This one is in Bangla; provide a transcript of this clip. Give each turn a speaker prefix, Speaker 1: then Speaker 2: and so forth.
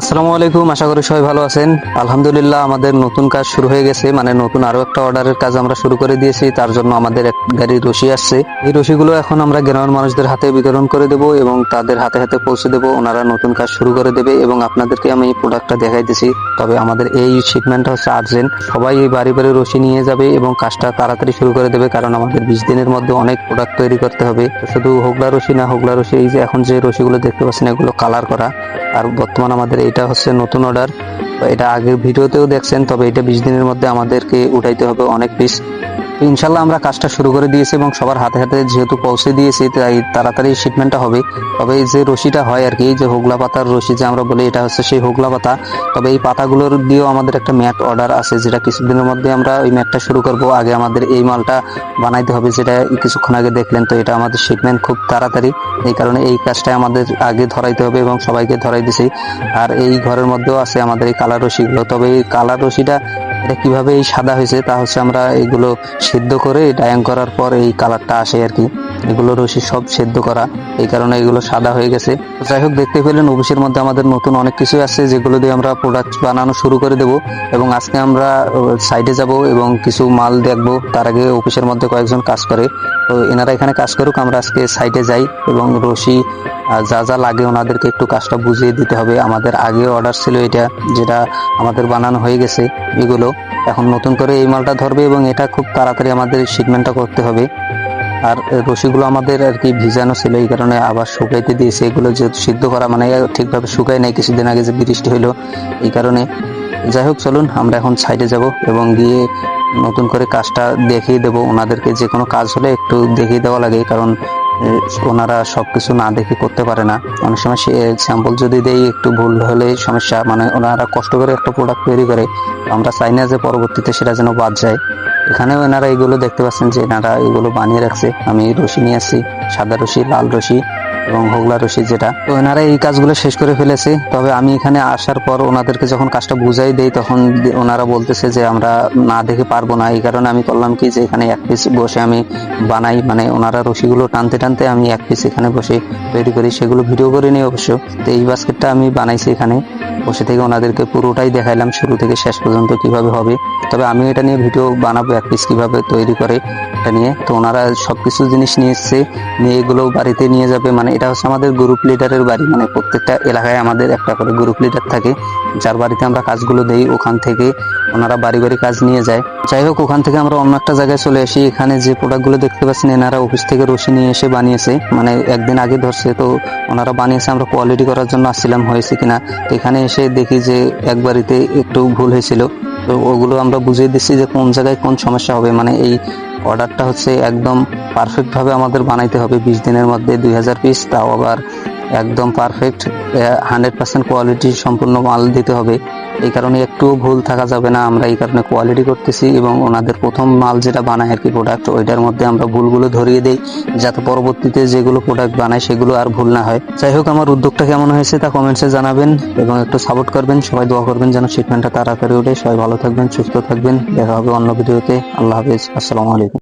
Speaker 1: আসসালামু আলাইকুম, আশা করি সবাই ভালো আছেন। আলহামদুলিল্লাহ, আমাদের নতুন কাজ শুরু হয়ে গেছে মানে নতুন আরও একটা অর্ডারের কাজ আমরা শুরু করে দিয়েছি, তার জন্য আমাদের এক গাড়ি রশি আসছে। এই রশিগুলো এখন আমরা গ্রামের মানুষদের হাতে বিতরণ করে দেব এবং তাদের হাতে হাতে পৌঁছে দেব, ওনারা নতুন কাজ শুরু করে দেবে এবং আপনাদেরকে আমি এই প্রোডাক্টটা দেখাই দিছি। তবে আমাদের এই শিপমেন্টটা হচ্ছে আর্জেন্ট সবাই এই বাড়ি বাড়ি রশি নিয়ে যাবে এবং কাজটা তাড়াতাড়ি শুরু করে দেবে, কারণ আমাদের বিশ দিনের মধ্যে অনেক প্রোডাক্ট তৈরি করতে হবে। শুধু হোগলা রশি না, হোগলা রশি, এই যে এখন যে রশিগুলো দেখতে পাচ্ছেন, এগুলো কালার করা। আর বর্তমান আমাদের এটা হচ্ছে নতুন অর্ডার এটা আগের ভিডিওতেও দেখছেন, তবে এটা বিশ দিনের মধ্যে আমাদেরকে উঠাইতে হবে অনেক পিস তো ইনশাল্লাহ আমরা কাজটা শুরু করে দিয়েছি এবং সবার হাতে হাতে যেহেতু পৌঁছে দিয়েছি, তাই তাড়াতাড়ি শিপমেন্টটা হবে। তবে এই যে রশিটা হয় আর কি যে হোগলা পাতার রশি যে আমরা বলি, এটা হচ্ছে সেই হোগলা পাতা। তবে এই পাতাগুলোর দিয়েও আমাদের একটা ম্যাট অর্ডার আছে, যেটা কিছুদিনের মধ্যে আমরা ওই ম্যাটটা শুরু করব। আগে আমাদের এই মালটা বানাইতে হবে, যেটা কিছুক্ষণ আগে দেখলেন, তো এটা আমাদের শিপমেন্ট খুব তাড়াতাড়ি। এই কারণে এই কাজটা আমাদের আগে ধরাইতে হবে এবং সবাইকে ধরাই দিছি। আর এই ঘরের মধ্যেও আছে আমাদের এই কালার রশিগুলো। তবে এই কালার রশিটা এটা কীভাবে এই সাদা হয়েছে তা হচ্ছে আমরা এগুলো সিদ্ধ করে ডায়াং করার পর এই কালারটা আসে আর কি। এগুলো রশি সব সেদ্ধ করা। এই কারণে এগুলো সাদা হয়ে গেছে। যাই হোক, দেখতে পেলেন অফিসের মধ্যে আমাদের নতুন অনেক কিছু আছে, যেগুলো দিয়ে আমরা প্রোডাক্ট বানানো শুরু করে দেব। এবং আজকে আমরা সাইডে যাব এবং কিছু মাল দেখব। তার আগে অফিসের মধ্যে কয়েকজন কাজ করে। তো এনারা এখানে কাজ করুক, আমরা আজকে সাইডে যাই এবং রশি যা যা লাগে ওনাদেরকে একটু কাজটা বুঝিয়ে দিতে হবে। আমাদের আগে অর্ডার ছিল এটা, যেটা আমাদের বানানো হয়ে গেছে এগুলো। এখন নতুন করে এই মালটা ধরবে এবং এটা খুব তাড়াতাড়ি আমাদের শিপমেন্টটা করতে হবে। আর রশিগুলো আমাদের আর কি ভিজানো ছিল, এই কারণে আবার শুকাইতে দিয়েছে। এগুলো যেহেতু সিদ্ধ করা মানে ঠিকভাবে শুকায় নাই, কিছুদিন আগে যে বৃষ্টি হইল, এই কারণে। যাই হোক, চলুন, আমরা এখন সাইডে যাব এবং গিয়ে নতুন করে কাজটা দেখিয়ে দেবো। ওনাদেরকে যে কোনো কাজ হলে একটু দেখিয়ে দেওয়া লাগে, কারণ ওনারা সব কিছু না দেখে করতে পারে না। অনেক সময় সে স্যাম্পল যদি দেই, একটু ভুল হলে সমস্যা মানে ওনারা কষ্ট করে একটা প্রোডাক্ট তৈরি করে, আমরা চাই না যে পরবর্তীতে সেটা যেন বাদ যায়। এখানেও এনারা এগুলো দেখতে পাচ্ছেন যে এনারা এগুলো বানিয়ে রাখছে। আমি রশি নিয়ে আসছি, সাদা রশি, লাল রশি এবং হোগলা রশি যেটা। তো এনারা এই কাজগুলো শেষ করে ফেলেছে। তবে আমি এখানে আসার পর ওনাদেরকে যখন কাজটা বুঝাই দেই, তখন ওনারা বলতেছে যে আমরা না দেখে পারব না। এই কারণে আমি করলাম কি যে এখানে এক পিস বসে আমি বানাই। মানে ওনারা রশিগুলো টানতে টানতে আমি এক পিস এখানে বসে তৈরি করি। সেগুলো ভিডিও করে নিই অবশ্য। তো এই বাস্কেটটা আমি বানাইছি এখানে। বসে থেকে ওনাদেরকে পুরোটাই দেখাইলাম, শুরু থেকে শেষ পর্যন্ত কীভাবে হবে। তবে আমি এটা নিয়ে ভিডিও বানাবো, এক পিস কীভাবে তৈরি করে এটা নিয়ে। তো ওনারা সব কিছু জিনিস নিয়ে এসছে, নিয়ে এগুলো বাড়িতে নিয়ে যাবে। মানে এটা হচ্ছে আমাদের গ্রুপ লিডারের বাড়ি মানে প্রত্যেকটা এলাকায় আমাদের একটা করে গ্রুপ লিডার থাকে। যার বাড়িতে আমরা কাজগুলো দেই, ওখান থেকে ওনারা বাড়ি বাড়ি কাজ নিয়ে যায়। যাই হোক, ওখান থেকে আমরা অন্য একটা জায়গায় চলে আসি। এখানে যে প্রোডাক্টগুলো দেখতে পাচ্ছেন, এনারা অফিস থেকে রশি নিয়ে এসে বানিয়েছে। মানে একদিন আগে ধরছে, তো ওনারা বানিয়েছে, আমরা কোয়ালিটি করার জন্য আসছিলাম, হয়েছে কিনা। তো এখানে এসে দেখি যে এক বাড়িতে একটু ভুল হয়েছিল। তো ওগুলো আমরা বুঝিয়ে দিচ্ছি যে কোন জায়গায় কোন সমস্যা হবে। মানে এই অর্ডারটা হচ্ছে একদম পারফেক্টভাবে আমাদের বানাইতে হবে। বিশ দিনের মধ্যে দুই হাজার পিস তাও আবার একদম পারফেক্ট হান্ড্রেড পার্সেন্ট কোয়ালিটি সম্পূর্ণ মাল দিতে হবে। এই কারণে একটুও ভুল থাকা যাবে না, আমরা এই কারণে কোয়ালিটি করতেছি এবং ওনাদের প্রথম মাল যেটা বানায় আর কি প্রোডাক্ট ওইটার মধ্যে আমরা ভুলগুলো ধরিয়ে দিই, যাতে পরবর্তীতে যেগুলো প্রোডাক্ট বানায় সেগুলো আর ভুল না হয়। যাই হোক, আমার উদ্যোগটা কেমন হয়েছে তা কমেন্টসে জানাবেন এবং একটু সাপোর্ট করবেন, সবাই দোয়া করবেন যেন শিপমেন্টটা তাড়াতাড়ি ওঠে সবাই ভালো থাকবেন, সুস্থ থাকবেন। দেখা হবে অন্য ভিডিওতে আল্লাহ হাফেজ। আসসালামু আলাইকুম।